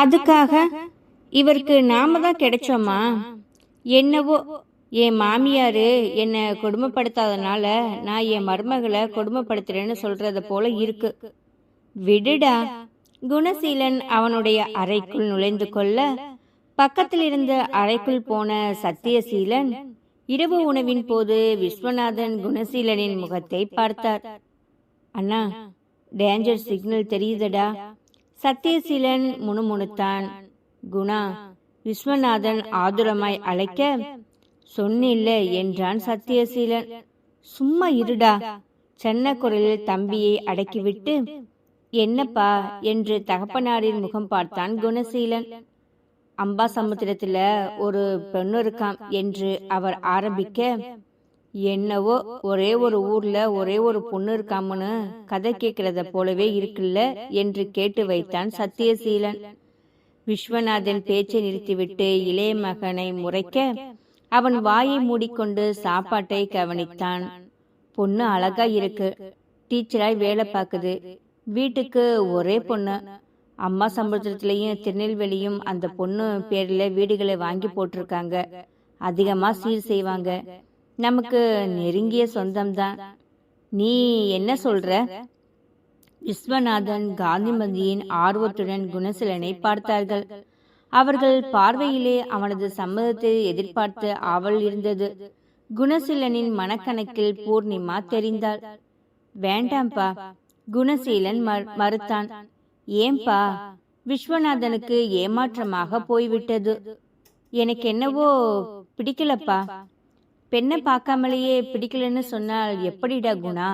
அதுக்காக இவருக்கு நாம தான் கிடைச்சோமா? என்னவோ என் மாமியாரு என்னை கொடுமைப்படுத்தாதனால நான் என் மருமகளை கொடுமைப்படுத்துறேன்னு சொல்றத போல இருக்கு. விடுடா. குணசீலன் அவனுடைய அறைக்குள் நுழைந்து கொள்ள பக்கத்தில் இருந்த அறைக்குள் போன சத்தியசீலன் இரவு உணவின் போது விஸ்வநாதன் குணசீலனின் முகத்தை பார்த்தார். அண்ணா டேஞ்சர் சிக்னல் தெரியுதடா. சத்தியசீலன் முணுமுணுத்தான். குணா விஸ்வநாதன் ஆதுரமாய் அழைக்க சொன்னில்ல என்றான் சத்தியசீலன். சும்மா இருடா. சென்ன குரலில் தம்பியை அடக்கிவிட்டு என்னப்பா? என்று தகப்பனாரின் முகம் பார்த்தான் குணசீலன். அம்பா சமுத்திரத்துல ஒரு பெண்ணு இருக்காம் என்று அவர் ஆரம்பிக்க என்னவோ ஒரே ஒரு ஊர்ல ஒரே ஒரு பொண்ணு இருக்காமனு கதை கேட்கிறத போலவே இருக்குல்ல என்று கேட்டு வைத்தான் சத்தியசீலன். விஸ்வநாதன் பேச்சை நிறுத்திவிட்டு இளைய மகனை முறைக்க அவன் வாயை மூடிக்கொண்டு சாப்பாட்டை கவனித்தான். பொண்ணு அழகா இருக்கு. டீச்சராய் வேலை பார்க்குது. வீட்டுக்கு ஒரே பொண்ணு. அம்மா சமுத்திரத்திலையும் திருநெல்வேலியும் அந்த பொண்ணு பேர்ல வீடுகளை வாங்கி போட்டிருக்காங்க. அதிகமா சீர் செய்வாங்க. நமக்கு நெருங்கிய சொந்தம்தான். நீ என்ன சொல்ற? விஸ்வநாதன் காந்திமதியின் ஆர்வத்துடன் குணசீலனை பார்த்தார்கள். அவர்கள் பார்வையிலே அவனது சம்மதத்தை எதிர்பார்த்து ஆவல் இருந்தது. குணசீலனின் மனக்கணக்கில் பூர்ணிமா தெரிந்தாள் வேண்டாம்பா குணசீலன் மறு- மறுத்தான். ஏன்பா விஸ்வநாதனுக்கு ஏமாற்றமாக போய்விட்டது. எனக்கு என்னவோ பிடிக்கலப்பா. பெண்ணை பார்க்காமலேயே பிடிக்கலன்னு சொன்னால் எப்படிடா குணா?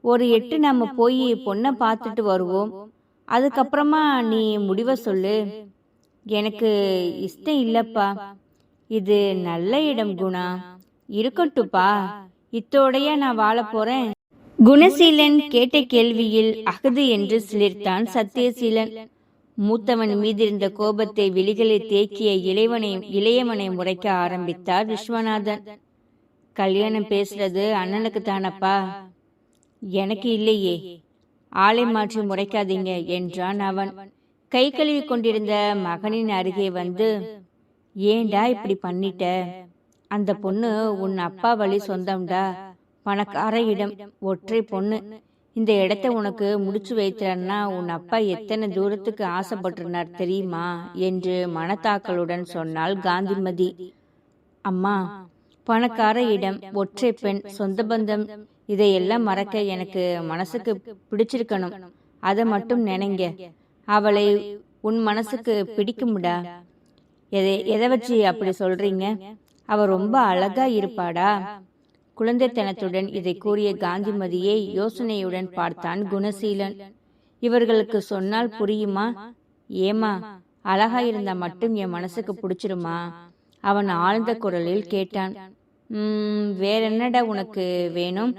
ஒரு எட்டு நம்ம போய் பொண்ணை பார்த்துட்டு வருவோம். அதுக்கப்புறமா நீ முடிவை சொல்லு. எனக்கு இஷ்டம் இல்லப்பா. இது நல்ல இடம் குணா. இருக்கட்டுப்பா இத்தோடைய நான் வாழ போறேன். குணசீலன் கேட்ட கேள்வியில் அகது என்று சிலிர்த்தான் சத்தியசீலன். மூத்தவன் மீதிருந்த கோபத்தை விழிகளில் தேக்கிய இளைவனை இளையவனை முறைக்க ஆரம்பித்தார் விஸ்வநாதன். கல்யாணம் பேசுறது அண்ணனுக்கு தானப்பா? எனக்கு இல்லையே. ஆளை மாற்றி முறைக்காதீங்க என்றான் அவன். கை கழுவி கொண்டிருந்த மகனின் அருகே வந்து ஏன்டா இப்படி பண்ணிட்ட? அந்த பொண்ணு உன் அப்பா வழி சொந்தம்டா. பணக்கார இடம் ஒற்றை பொண்ணு. இந்த இடத்த உனக்கு முடிச்சு வைத்தார்னா உன் அப்பா எத்தனை தூரத்துக்கு ஆசைப்பட்டிருந்தார் தெரியுமா? என்று மனத்தாக்களுடன் சொன்னாள் காந்திமதி. அம்மா பணக்கார இடம் ஒற்றை பெண் சொந்த பந்தம் இதையெல்லாம் மறக்க எனக்கு மனசுக்கு பிடிச்சிருக்கணும். அதை மட்டும் நினைங்க. அவளை உன் மனசுக்கு பிடிக்கும்டா. எதை எதை வச்சு அப்படி சொல்றீங்க? அவ ரொம்ப அழகா இருப்பாடா. குழந்தைத்தனத்துடன் இதை கூறிய காந்திமதியை யோசனையுடன் பார்த்தான் குணசீலன். இவர்களுக்கு சொன்னால் புரியுமா? ஏமா அழகா இருந்தா மட்டும் என் மனசுக்கு பிடிச்சிருமா? அவன் ஆழ்ந்த குரலில் கேட்டான். "ம், வேற என்னடா உனக்கு வேணும்?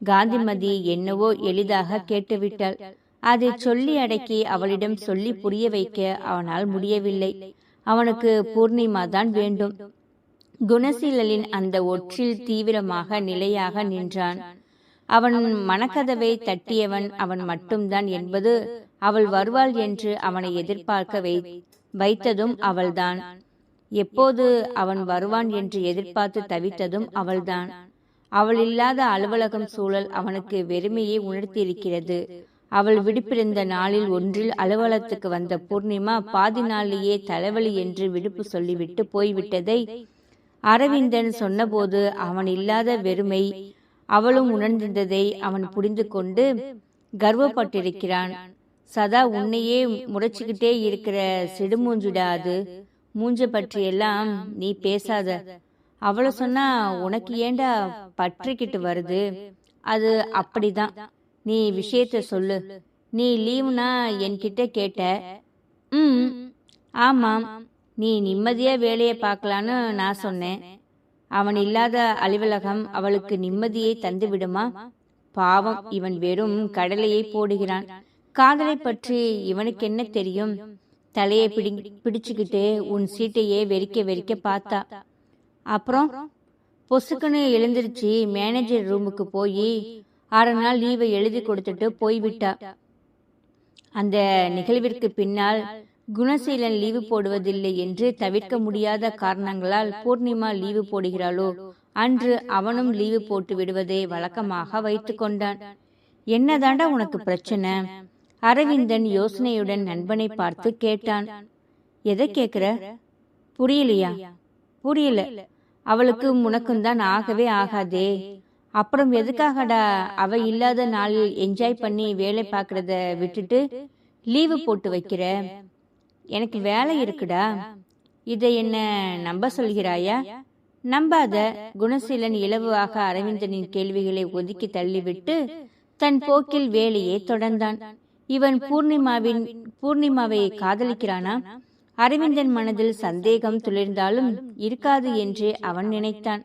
காந்திமதி என்னவோ எளிதாக கேட்டுவிட்டாள். அதை சொல்லி அடக்கி அவளிடம் சொல்லி புரிய வைக்க அவனால் முடியவில்லை. அவனுக்கு பூர்ணிமா தான் வேண்டும். குணசீலனின் அந்த ஒற்றில் தீவிரமாக நிலையாக நின்றான். அவன் மனக்கதவை தட்டியவன் அவன் மட்டும்தான் என்பது அவள் வருவாள் என்று அவனை எதிர்பார்க்க வை வைத்ததும் அவள்தான். எப்போது அவன் வருவான் என்று எதிர்பார்த்து தவித்ததும் அவள்தான். அவள் இல்லாத அலுவலகம் சூழல் அவனுக்கு வெறுமையை உணர்த்தியிருக்கிறது. அவள் விடுப்பிருந்த நாளில் ஒன்றில் அலுவலகத்துக்கு வந்த பூர்ணிமா பாதி நாளிலேயே தலைவலி என்று விடுப்பு சொல்லிவிட்டு போய்விட்டதை அரவிந்தன் சொன்னபோது அவன் இல்லாத வெறுமை அவளும் உணர்ந்திருந்ததை அவன் புரிந்து கொண்டு கர்வப்பட்டிருக்கிறான். சதா உன்னையே முறைச்சுக்கிட்டே இருக்கிற சிடுமூஞ்சுடாது மூஞ்ச பற்றியெல்லாம் நீ பேசாத. அவளை சொன்னா உனக்கு ஏண்டா பற்றிக்கிட்டு வருது? அது அப்படிதான். நீ விஷயத்த சொல்லு. நீ லீவுனா என்கிட்ட கேட்ட. ம் ஆமாம். நீ நிம்மதியா வேலையை பார்க்கலான்னு நான் சொன்னேன். அவன் இல்லாத அலுவலகம் அவளுக்கு நிம்மதியை தந்து விடுமா? பாவம். இவன் வெறும் கடலையை போடுகிறான். காதலை பற்றி இவனுக்கு என்ன தெரியும்? தலையை பிடி பிடிச்சுக்கிட்டு உன் சீட்டையே வெறிக்க வெறிக்க பார்த்தா. அப்புறம்? பொசுக்குன்னு எழுந்திருச்சு மேனேஜர் ரூமுக்கு போய் அரை நாள் லீவை எழுதி கொடுத்துட்டு போய்விட்டா. அந்த நிகழ்விற்கு பின்னால் குணசீலன் லீவு போடுவதில்லை என்று தவிர்க்க முடியாத காரணங்களால் பூர்ணிமா லீவு போடுகிறாளோ? அன்று அவனும் லீவு போட்டு விடுவதை வழக்கமாக வைத்து கொண்டான் என்னதாண்டா உனக்கு பிரச்சனை? அரவிந்தன் யோசனையுடன் நண்பனை பார்த்து கேட்டான். எதை கேக்குற புரியலையா. புரியல. அவளுக்கு உனக்கும் தான் ஆகவே ஆகாதே. அப்புறம் எதுக்காகடா அவ இல்லாத நாளில் என்ஜாய் பண்ணி வேலை பார்க்கறத விட்டுட்டு லீவு போட்டு வைக்கிற? எனக்கு வேலை இருக்குடா. இதை என்ன நம்ப சொல்கிறாயா? நம்பாத. குணசீலன் இலவாக அரவிந்தனின் கேள்விகளை ஒதுக்கி தள்ளிவிட்டு தன் போக்கில் வேலையை தொடர்ந்தான். இவன் பூர்ணிமாவின் பூர்ணிமாவை காதலிக்கிறானா? அரவிந்தன் மனதில் சந்தேகம் துளிர்ந்தாலும் இருக்காது என்று அவன் நினைத்தான்.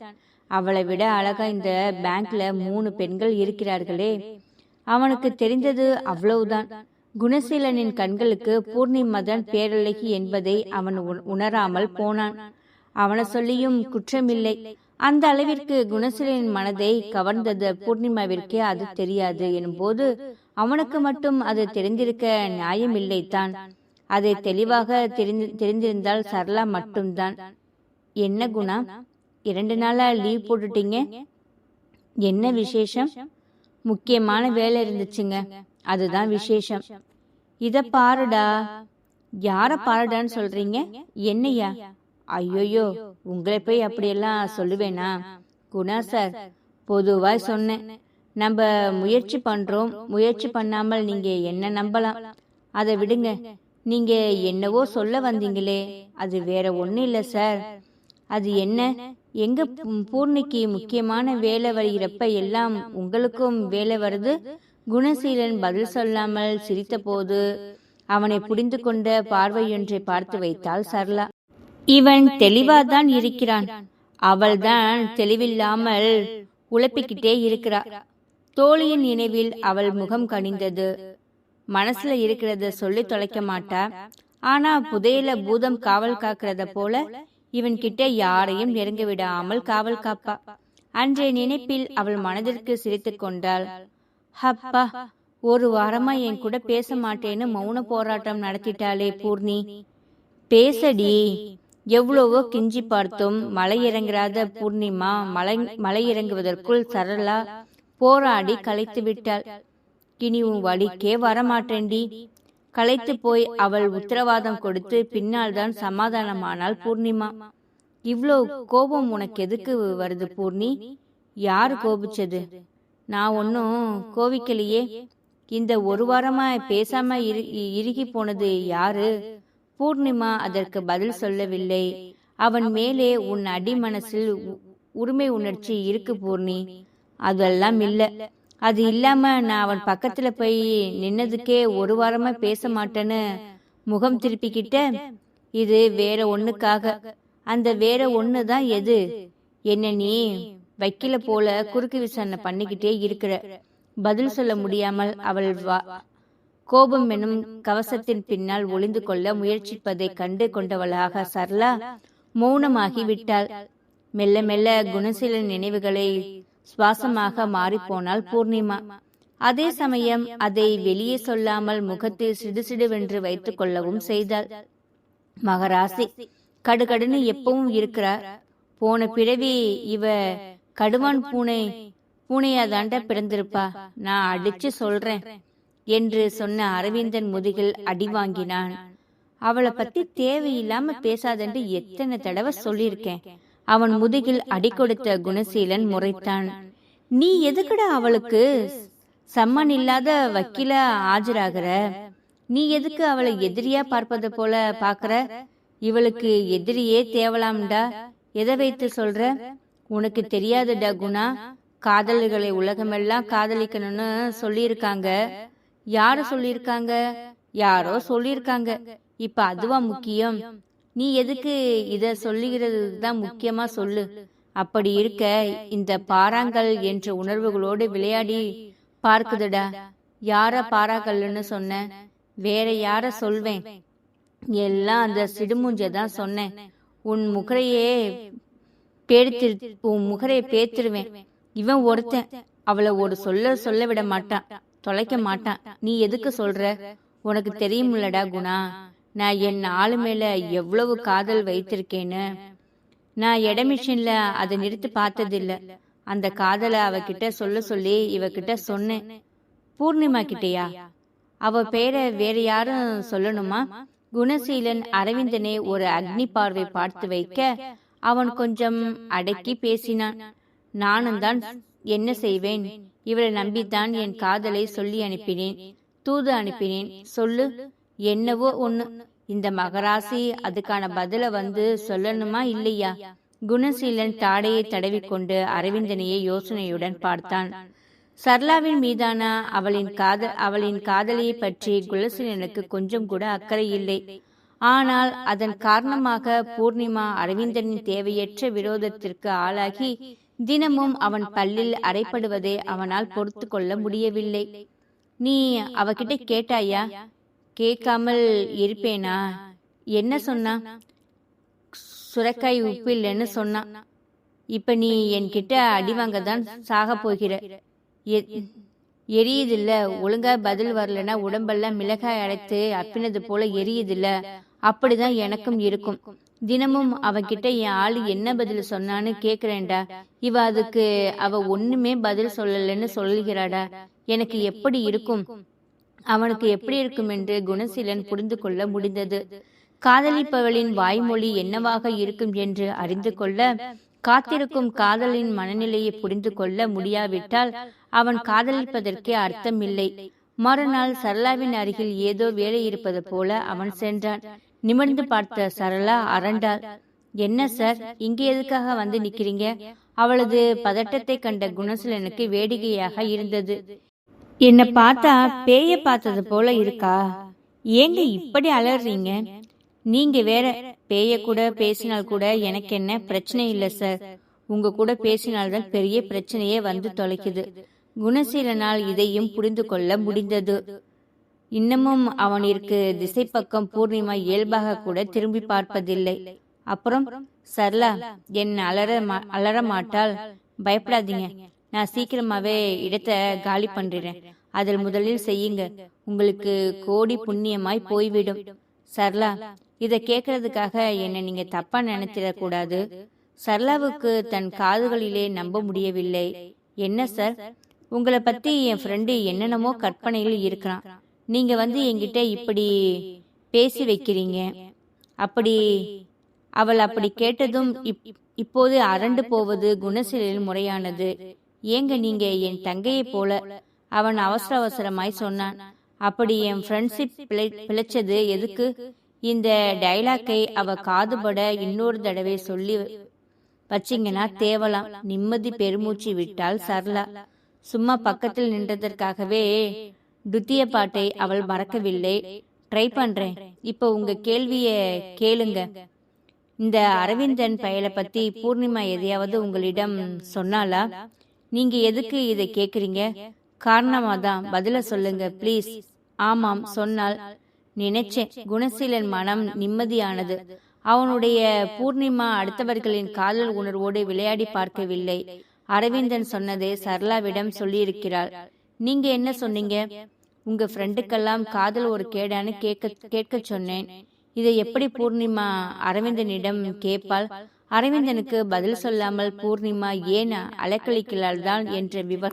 அவளை விட அழகா இந்த பேங்க்ல மூணு பெண்கள் இருக்கிறார்களே. அவனுக்கு தெரிந்தது அவ்வளவுதான். குணசீலனின் கண்களுக்கு பூர்ணிமதன் பேரழகி என்பதை அவன் உணராமல் போனான். அவனை சொல்லியும் குற்றமில்லை. அந்த அளவிற்கு குணசீலனின் மனதை கவர்ந்தது பூர்ணிமாவிற்கே அது தெரியாது. எனும்போது அவனுக்கு மட்டும் அது தெரிந்திருக்க நியாயமில்லைத்தான். அதை தெளிவாக தெரிந்து தெரிந்திருந்தால் சரளா மட்டும்தான். என்ன குணா? இரண்டு நாளா லீவ் போட்டுட்டீங்க? என்ன விசேஷம்? முக்கியமான வேலை இருந்துச்சுங்க. அதுதான் விசேஷம். இத பாருடா. யார பாருடான்னு சொல்றீங்க? என்னையா? ஐயோயோ உங்களை போய் அப்படியெல்லாம் சொல்லுவேனா? குணா சார் பொதுவாய் சொன்னேன். நம்ம முயற்சி பண்றோம். முயற்சி பண்ணாமல் நீங்க என்ன நம்பலாம்? அதை விடுங்க. நீங்க என்னவோ சொல்ல வந்தீங்களே. அது வேற ஒண்ணும் இல்ல சார். அது என்ன? எங்க பூர்ணிக்கு முக்கியமான வேலை வருகிறப்ப எல்லாம் உங்களுக்கும் வேலை வருது. குணசீலன் பதில் சொல்லாமல் சிரித்தபோது அவனை புரிந்து கொண்ட பார்வையொன்றை பார்த்து வைத்தாள் சரளா. இவன் தெளிவாதான் இருக்கிறான். அவள்தான் தெளிவில்லாமல் உழப்பிக்கிட்டே இருக்கிறாள் தோழியின் நினைவில் அவள் முகம் கனிந்தது. மனசுல இருக்கிறத சொல்லி தொலைக்க மாட்டா. ஆனா புதையில பூதம் காவல் காக்கிறத போல இவன் கிட்ட யாரையும் நெருங்க விடாமல் காவல் காப்பா. அன்றைய நினைப்பில் அவள் மனதிற்கு சிரித்துக் கொண்டாள். ஹப்பா ஒரு வாரமா என் கூட பேச மாட்டேன்னு மௌன போராட்டம் நடத்திட்டாளே பூர்ணி. பேசடி. எவ்வளவோ கிஞ்சி பார்த்தும் மலை இறங்கிறாத பூர்ணிமா மலை மலை இறங்குவதற்குள் சரளா போராடி களைத்து விட்டாள் இனி உன் வழிக்கே வரமாட்டேண்டி களைத்து போய் அவள் உத்தரவாதம் கொடுத்து பின்னால் தான் சமாதானமானாள் பூர்ணிமா. இவ்வளோ கோபம் உனக்கு எதுக்கு வருது பூர்ணி? யார் கோபிச்சது? நான் ஒன்றும் கோவிக்கலையே இந்த ஒரு வாரமா பேசாம இரு- இறுகி போனது யாரு? பூர்ணிமா அதற்கு பதில் சொல்லவில்லை. அவன் மேலே உன் அடி மனசில் உ- உரிமை உணர்ச்சி இருக்கு பூர்ணி. அதெல்லாம் இல்ல. அது இல்லாம நான் அவன் பக்கத்துல போய் நின்னதுக்கே ஒரு வாரமா பேச மாட்டேன்னு முகம் திருப்பிக்கிட்ட இது வேற ஒண்ணுக்காக. அந்த வேற ஒண்ணு தான் எது? என்ன நீ வைக்கல போல குறுக்கு விசாரணை பண்ணிக்கிட்டே இருக்கிற. பதில் சொல்ல முடியாமல் அவள் வா- கோபம் எனும் கவசத்தின் பின்னால் ஒளிந்து கொள்ள முயற்சிப்பதைக் கண்டு கொண்டவளாக சரளா மௌனமாகி விட்டாள். மெல்ல மெல்ல குணசீலன் நினைவுகளை சுவாசமாக மாறிப்போனாள் பூர்ணிமா. அதே சமயம் அதை வெளியே சொல்லாமல் முகத்தில் சிடுசிடுவென்று வைத்துக் கொள்ளவும் செய்தாள். மகராசி கடுகடுன்னு எப்பவும் இருக்கிறார். போன பிறவி இவ கடுவான் பூனை பூனையா தாண்ட பிறந்திருப்பா. நான் அடிச்சு சொல்றேன் என்று சொன்ன அரவிந்தன் முதுகில் அடி வாங்கினான். அவளை பத்தி தேவையில்லாம பேசாதென்று எத்தனை தடவை சொல்லியிருக்கேன். அவன் முதுகில் அடி கொடுத்த குணசீலன் முறைத்தான். நீ எதுக்குடா அவளுக்கு? சம்மன் இல்லாத வக்கீல ஆஜராகிற. நீ எதுக்கு அவளை எதிரியா பார்ப்பது போல பாக்குற? இவளுக்கு எதிரியே தேவலாம்டா. எதை வைத்து சொல்ற? உனக்கு தெரியாதுடா குணா. காதலர்களை உலகமெல்லாம் காதலிக்கணும்னு சொல்லியிருக்காங்க. யாரு சொல்லியிருக்காங்க? யாரோ சொல்லியிருக்காங்க. இப்ப அதுவா முக்கியம். நீ எதுக்கு இத சொல்லுகிறது தான் முக்கியமா சொல்லு. அப்படி இருக்க இந்த பாறாங்கல் என்ற உணர்வுகளோடு விளையாடி பார்க்குதுடா. யார பாறாங்கல்னு சொன்ன? வேற யார சொல்வேன்? எல்லாம் அந்த சிடுமூஞ்ச தான் சொன்னேன். உன் முகரையே பேடித்து உன் முகரையை பேத்துருவேன். இவன் ஒருத்தன். அவளை ஒரு சொல்ல சொல்ல விட மாட்டான். தொலைக்க மாட்டான். நீ எதுக்கு சொல்ற? உனக்கு தெரியுமில்லடா குணா. நான் என் ஆளு மேல எவ்வளவு காதல் வைத்திருக்கேன்னு? நான் எட மிஷின்ல அதை நிறுத்தி பார்த்ததில்ல. அந்த காதலை அவகிட்ட சொல்ல சொல்லி இவகிட்ட சொன்னேன். பூர்ணிமா கிட்டேயா? அவ பேரை வேற யாரும் சொல்லணுமா? குணசீலன் அரவிந்தனை ஒரு அக்னி பார்வை பார்த்து வைக்க அவன் கொஞ்சம் அடக்கி பேசினான். நானும் தான் என்ன செய்வேன்? இவளை நம்பித்தான் என் காதலை சொல்லி அனுப்பினேன். தூது அனுப்பினேன். சொல்லு. என்னவோ ஒண்ணு. இந்த மகராசி அதுக்கான பதில வந்து சொல்லணுமா இல்லையா? குணசீலன் தாடையை தடவிக்கொண்டு அரவிந்தனையே யோசனையுடன் பார்த்தான். சர்லாவின் மீதான அவளின் காதல் அவளின் காதலியை பற்றி குணசீலனுக்கு கொஞ்சம் கூட அக்கறை இல்லை. ஆனால் அதன் காரணமாக பூர்ணிமா அரவிந்தனின் தேவையற்ற விரோதத்திற்கு ஆளாகி தினமும் அவன் பல்லில் அறைப்படுவதை அவனால் பொறுத்து கொள்ள முடியவில்லை. நீ அவகிட்ட கேட்டாயா? கேட்காமல் இருப்பேனா? என்ன சொன்னா? சுரக்காய் உப்பு இல்லைன்னு சொன்னான் இப்ப நீ என்கிட்ட அடி வாங்க தான் சாக போகிற எரியுதில்ல. ஒழுங்கா பதில் வரலன்னா உடம்பெல்லாம் மிளகாய் அடைத்து அப்பினது போல எரியுதில்ல. அப்படிதான் எனக்கும் இருக்கும். தினமும் அவகிட்ட என் ஆளு என்ன பதில் சொன்னான்னு கேக்குறேன்டா. இவ அதுக்கு அவ ஒண்ணுமே பதில் சொல்லலன்னு சொல்லுகிறாடா. எனக்கு எப்படி இருக்கும்? அவனுக்கு எப்படி இருக்கும் என்று குணசீலன் புரிந்து கொள்ள முடிந்தது. காதலிப்பவளின் வாய்மொழி என்னவாக இருக்கும் என்று அறிந்து கொள்ள காத்திருக்கும் காதலின் மனநிலையை புரிந்து கொள்ள முடியாவிட்டால் அவன் காதலிப்பதற்கே அர்த்தமில்லை. மறுநாள் சரளாவின் அருகில் ஏதோ வேலை இருப்பது போல அவன் சென்றான். நிமிர்ந்து பார்த்த சரளா அரண்டாள் என்ன சார் இங்கே எதுக்காக வந்து நிக்கிறீங்க? அவளது பதட்டத்தை கண்ட குணசீலனுக்கு வேடிக்கையாக இருந்தது. என்ன பார்த்தா பேய பார்த்தது போல இருக்கா? ஏங்க இப்படி அலறீங்க? நீங்க வேற பேய கூட பேசினால் கூட எனக்கு என்ன பிரச்சனை இல்லை சார். உங்க கூட பேசினால்தான் பெரிய பிரச்சனையே வந்து தொலைக்குது. குணசீலனால் இதையும் புரிந்து கொள்ள முடிந்தது. இன்னமும் அவனிற்கு திசை பக்கம் பூர்ணிமா இயல்பாக கூட திரும்பி பார்ப்பதில்லை. அப்புறம் சர்லா என் அலற மா- அலற மாட்டால் பயப்படாதீங்க. நான் சீக்கிரமாவே இடத்தை காலி பண்றேன். அதில் முதலில் செய்யுங்க. உங்களுக்கு கோடி புண்ணியமாய் போய்விடும். சரளா இதை கேட்கறதுக்காக என்னை நீங்க தப்பா நினைச்சிடக் கூடாது சரளாவுக்கு தன் காதுகளிலே நம்ப முடியவில்லை. என்ன சார்? உங்களை பத்தி என் ஃப்ரெண்டு என்னென்னமோ கற்பனையில் இருக்கிறான். நீங்க வந்து என்கிட்ட இப்படி பேசி வைக்கிறீங்க. அப்படி அவள் அப்படி கேட்டதும் இப்- இப்போது அரண்டு போவது குணசீலில் முறையானது. ஏங்க நீங்க என் தங்கையை போல? அவன் அவசர அவசரமாய் சொன்னான். அப்படி என் ஃப்ரெண்ட்ஷிப் பிழைச்சது எதுக்கு? இந்த டைலாக்கை அவ காதுபட இன்னொரு தடவை சொல்லி வச்சிங்கன்னா தேவலாம். நிம்மதி பெருமூச்சு விட்டால் சரளா. சும்மா பக்கத்தில் நின்றதற்காகவே துத்திய பாட்டை அவள் மறக்கவில்லை. ட்ரை பண்றேன். இப்போ உங்க கேள்விய கேளுங்க. இந்த அரவிந்தன் பயலை பத்தி பூர்ணிமா எதையாவது உங்களிடம் சொன்னாலா நீங்க எதுக்கு இதை கேக்குறீங்க? காரணமா தான் பதில சொல்லுங்க ப்ளீஸ் ஆமாம் சொன்னால். நினைச்சேன். குணசீலன் மனம் நிம்மதியானது. அவனுடைய பூர்ணிமா அடுத்தவர்களின் காதல் உணர்வோடு விளையாடி பார்க்கவில்லை. அரவிந்தன் சொன்னதை சரளாவிடம் சொல்லியிருக்கிறாள். நீங்க என்ன சொன்னீங்க? உங்க ஃப்ரெண்டுக்கெல்லாம் காதல் ஒரு கேடான்னு கேட்க கேட்க சொன்னேன். இதை எப்படி பூர்ணிமா அரவிந்தனிடம் கேட்பாள் அரவிந்தனுக்கு பதில் சொல்லாமல் பூர்ணிமா ஏன் அலைக்கழிக்கிறாள் தான் என்ற விவ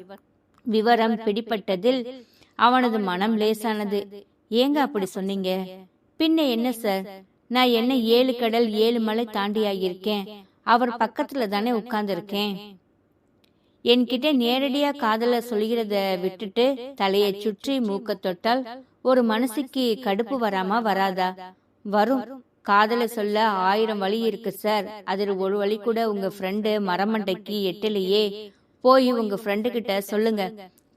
விவரம் பிடிப்பட்டதில் அவனது மனம் லேசானது. ஏங்க அப்படி சொன்னீங்க? பின்ன என்ன சார்? நான் என்ன ஏழு கடல் ஏழு மலை தாண்டியாகியிருக்கேன் அவர் பக்கத்துல தானே உட்கார்ந்துருக்கேன். என்கிட்ட நேரடியா காதல சொல்கிறத விட்டுட்டு தலையை சுற்றி மூக்க தொட்டால் ஒரு மனசுக்கு கடுப்பு வராமா வராதா? வரும். காதல சொல்ல ஆயிரம் வழி இருக்கு சார். அதில் ஒரு வழி கூட உங்க ஃப்ரெண்டு மரமண்டைக்கு எட்டலையே. போய் உங்க ஃப்ரெண்டு கிட்ட சொல்லுங்க.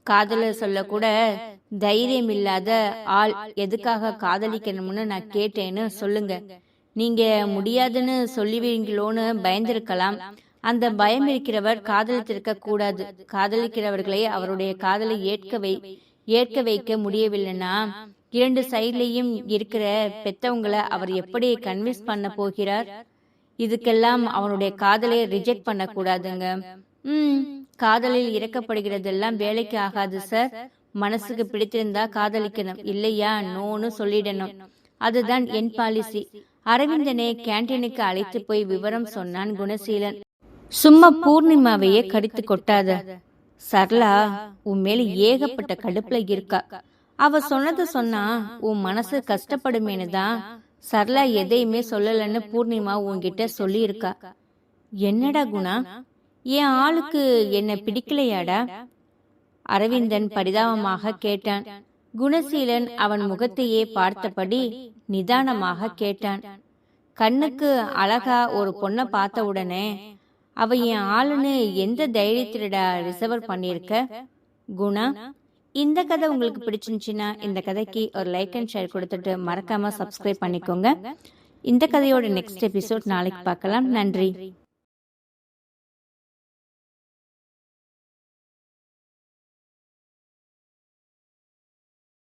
காதல சொல்ல கூட தைரியம் இல்லாத ஆள் எதுக்காக காதலிக்கணும்னு நான் கேட்டேன்னு சொல்லுங்க. நீங்க முடியாதுன்னு சொல்லுவீங்களோன்னு பயந்திருக்கலாம். அந்த பயம் இருக்கிறவர் காதலித்திருக்க கூடாது. காதலிக்கிறவர்களை அவருடைய காதலை ஏற்க வை ஏற்க வைக்க முடியவில்லைன்னா இரண்டு சைட்லயும் இருக்கிற பெத்தவங்களை அவர் எப்படி கன்வின்ஸ் பண்ண போகிறார்? இதுக்கெல்லாம் அவனுடைய காதலை ரிஜெக்ட் பண்ண கூடாதுங்க ம் காதலில் இறக்கப்படுகிறதெல்லாம் வேலைக்கு ஆகாது சார் மனசுக்கு பிடித்திருந்தா காதலிக்கணும். இல்லையா? நோன்னு சொல்லிடணும். அதுதான் என் பாலிசி அரவிந்தனை கேண்டீனுக்கு அழைத்து போய் விவரம் சொன்னான் குணசீலன். சும்மா பூர்ணிமாவையே கடித்து கொட்டாத. சரளா உன் மேல ஏகப்பட்ட கடுப்புல இருக்கா. அவ சொன்னது சொன்னா உன் மனசு கஷ்டப்படுமேனு தான் சரளா எதையுமே சொல்லலன்னு பூர்ணிமா உன்கிட்ட சொல்லியிருக்கா. என்னடா குணா? என் ஆளுக்கு என்ன பிடிக்கலையாடா? அரவிந்தன் பரிதாபமாக கேட்டான். குணசீலன் அவன் முகத்தையே பார்த்தபடி நிதானமாக கேட்டான். கண்ணுக்கு அழகா ஒரு பொண்ணை பார்த்த உடனே அவ என் ஆளுன்னு எந்த தைரியத்திலடா ரிசர்வ் பண்ணியிருக்க? குணா இந்த கதை உங்களுக்கு பிடிச்சிருந்துச்சுன்னா இந்த கதைக்கு ஒரு லைக் அண்ட் ஷேர் கொடுத்துட்டு மறக்காம சப்ஸ்கிரைப் பண்ணிக்கோங்க. இந்த கதையோட நெக்ஸ்ட் எபிசோட் நாளைக்கு பார்க்கலாம். நன்றி.